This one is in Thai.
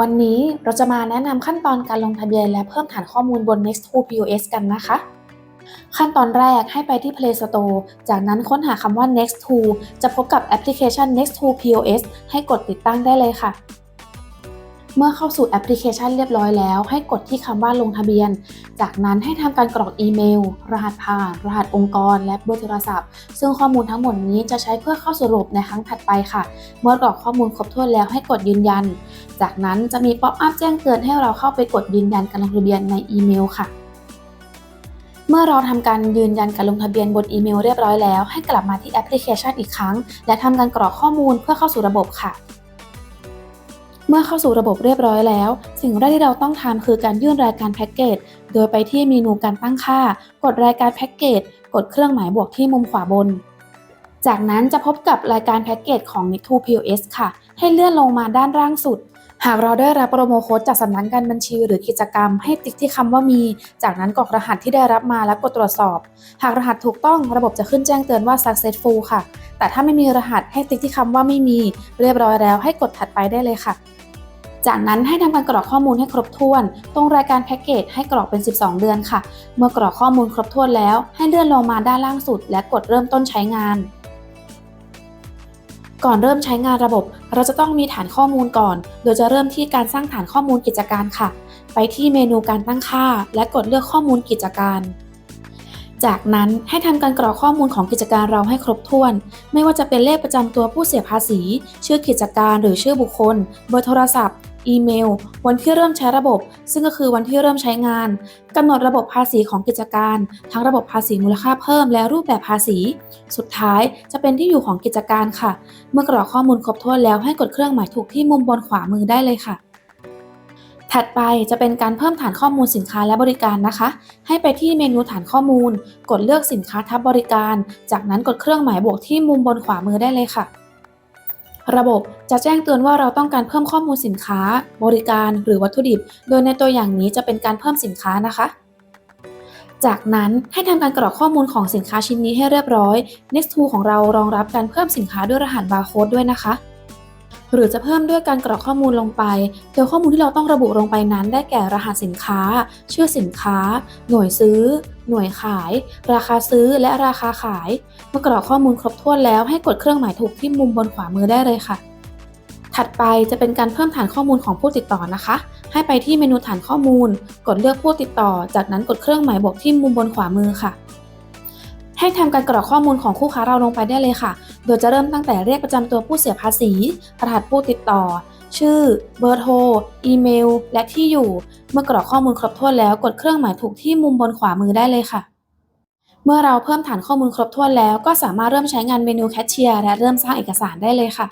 วันนี้เราจะมาแนะนำขั้นตอนการลงทะเบียนและเพิ่มฐานข้อมูลบน Next2 POS กันนะคะ ขั้นตอนแรกให้ไปที่ Play Store จากนั้นค้นหาคำว่า Next2 จะพบกับแอปพลิเคชัน Next2 POS ให้กดติดตั้งได้เลยค่ะ เมื่อเข้าสู่แอปพลิเคชันเรียบร้อยแล้ว ให้กดที่คำว่าลงทะเบียน จากนั้นให้ทำการกรอกอีเมล รหัสผ่าน รหัสองค์กร และเบอร์โทรศัพท์ ซึ่งข้อมูลทั้งหมดนี้จะใช้เพื่อเข้าสู่ระบบในครั้งถัดไปค่ะ เมื่อกรอกข้อมูลครบถ้วนแล้วให้กดยืนยัน จากนั้นจะมีป๊อปอัพแจ้งเตือนให้เราเข้าไปกดยืนยันการลงทะเบียนในอีเมลค่ะเมื่อเราทำการยืนยันการลงทะเบียนบนอีเมลเรียบร้อยแล้ว ให้กลับมาที่แอปพลิเคชันอีกครั้ง และทำการกรอกข้อมูลเพื่อเข้าสู่ระบบค่ะ มื่อเข้าสู่ระบบเรียบร้อยแล้ว สิ่งแรกที่เราต้องทำคือการยื่นรายการแพ็กเกจ โดยไปที่เมนูการตั้งค่า กดรายการแพ็กเกจ กดเครื่องหมายบวกที่มุมขวาบน จากนั้นจะพบกับรายการแพ็กเกจของ Net2 POS ค่ะ ให้เลื่อนลงมาด้านล่างสุด หากเราได้รับโปรโมโค้ดจากสำนักการบัญชีหรือกิจกรรม ให้ติ๊กที่คำว่ามี จากนั้นกรอกรหัสที่ได้รับมาและกดตรวจสอบ หากรหัสถูกต้องระบบจะขึ้นแจ้งเตือนว่า successful ค่ะ แต่ถ้าไม่มีรหัสให้ติ๊กที่คำว่าไม่มี เรียบร้อยแล้วให้กดถัดไปได้เลยค่ะ จากนั้นให้ทำการกรอกข้อมูลให้ครบถ้วน ตรงรายการแพ็กเกจให้กรอกเป็น 12 เดือนค่ะ เมื่อกรอกข้อมูลครบถ้วนแล้ว ให้เลื่อนลงมาด้านล่างสุด และกดเริ่มต้นใช้งาน ก่อนเริ่มใช้งานระบบ เราจะต้องมีฐานข้อมูลก่อน โดยจะเริ่มที่การสร้างฐานข้อมูลกิจการค่ะ ไปที่เมนูการตั้งค่า และกดเลือกข้อมูลกิจการจากนั้นให้ทำการกรอกข้อมูลของกิจการเราให้ครบถ้วน ไม่ว่าจะเป็นเลขประจำตัวผู้เสียภาษี ชื่อกิจการหรือชื่อบุคคล เบอร์โทรศัพท์ อีเมล วันที่เริ่มใช้ระบบ ซึ่งก็คือวันที่เริ่มใช้งานกำหนดระบบภาษีของกิจการ ทั้งระบบภาษีมูลค่าเพิ่มและรูปแบบภาษี สุดท้ายจะเป็นที่อยู่ของกิจการค่ะ เมื่อกรอกข้อมูลครบถ้วนแล้วให้กดเครื่องหมายถูกที่มุมบนขวามือได้เลยค่ะ ถัดไปจะเป็นการเพิ่มฐานข้อมูลสินค้าและบริการนะคะ ให้ไปที่เมนูฐานข้อมูล กดเลือกสินค้าทับบริการ จากนั้นกดเครื่องหมายบวกที่มุมบนขวามือได้เลยค่ะ ระบบจะแจ้งเตือนว่าเราต้องการเพิ่มข้อมูลสินค้า บริการหรือวัตถุดิบ โดยในตัวอย่างนี้จะเป็นการเพิ่มสินค้านะคะ จากนั้นให้ทำการกรอกข้อมูลของสินค้าชิ้นนี้ให้เรียบร้อย Next2 ของเรารองรับการเพิ่มสินค้าด้วยรหัสบาร์โค้ดด้วยนะคะ หรือจะเพิ่มด้วยการกรอกข้อมูลลงไป โดยข้อมูลที่เราต้องระบุลงไปนั้นได้แก่รหัสสินค้า ชื่อสินค้า หน่วยซื้อ หน่วยขาย ราคาซื้อและราคาขาย เมื่อกรอกข้อมูลครบถ้วนแล้วให้กดเครื่องหมายถูกที่มุมบนขวามือได้เลยค่ะ ถัดไปจะเป็นการเพิ่มฐานข้อมูลของผู้ติดต่อนะคะ ให้ไปที่เมนูฐานข้อมูล กดเลือกผู้ติดต่อ จากนั้นกดเครื่องหมายบวกที่มุมบนขวามือค่ะ ให้ทำการกรอกข้อมูลของคู่ค้าเราลงไปได้เลยค่ะ โดยจะเริ่มตั้งแต่เรียกประจำตัวผู้เสียภาษี รหัสผู้ติดต่อ ชื่อ เบอร์โทร อีเมล และที่อยู่ เมื่อกรอกข้อมูลครบถ้วนแล้วกดเครื่องหมายถูกที่มุมบนขวามือได้เลยค่ะ เมื่อเราเพิ่มฐานข้อมูลครบถ้วนแล้ว ก็สามารถเริ่มใช้งานเมนูแคชเชียร์และเริ่มสร้างเอกสารได้เลยค่ะ